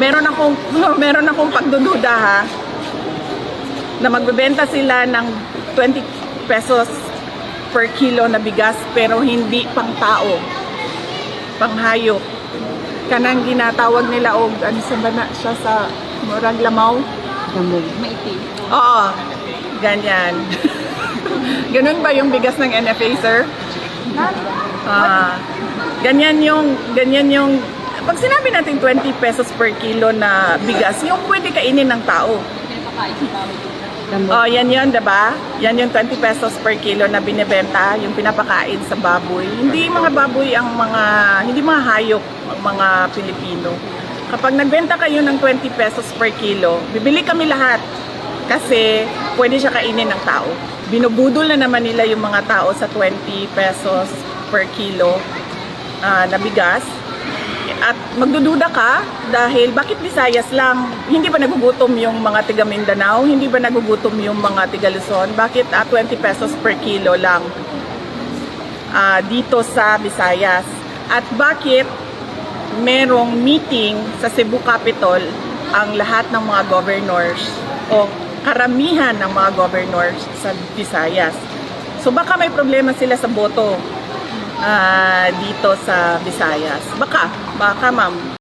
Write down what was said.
meron akong meron akong pagdududa ha? Na magbebenta sila ng 20 pesos per kilo na bigas pero hindi pang tao. Pang hayop. Kanang ginatawag nila og ano sa bana siya sa murag lamaw? Damog. Maiti. oo. Ganyan. Ganun ba yung bigas ng NFA sir? Ah, ganyan yung ganyan yung pag sinabi natin 20 pesos per kilo na bigas, yung pwede kainin ng tao. Oh, yan yun, 'di ba? Yan yung 20 pesos per kilo na binebenta, yung pinapakain sa baboy. Hindi mga baboy ang mga hindi mga hayop mga Pilipino. Kapag nagbenta kayo ng 20 pesos per kilo, bibili kami lahat kasi pwede siya kainin ng tao. Binubudol na naman nila yung mga tao sa 20 pesos per kilo ah, na bigas. At magdududa ka dahil bakit Visayas lang? Hindi ba nagugutom yung mga tiga Mindanao? Hindi ba nagugutom yung mga tiga Luzon? Bakit ah, 20 pesos per kilo lang ah, dito sa Visayas? At bakit merong meeting sa Cebu Capitol ang lahat ng mga governors o karamihan ng mga governors sa Visayas? So baka may problema sila sa boto ah, dito sa Visayas. Baka, baka ma'am.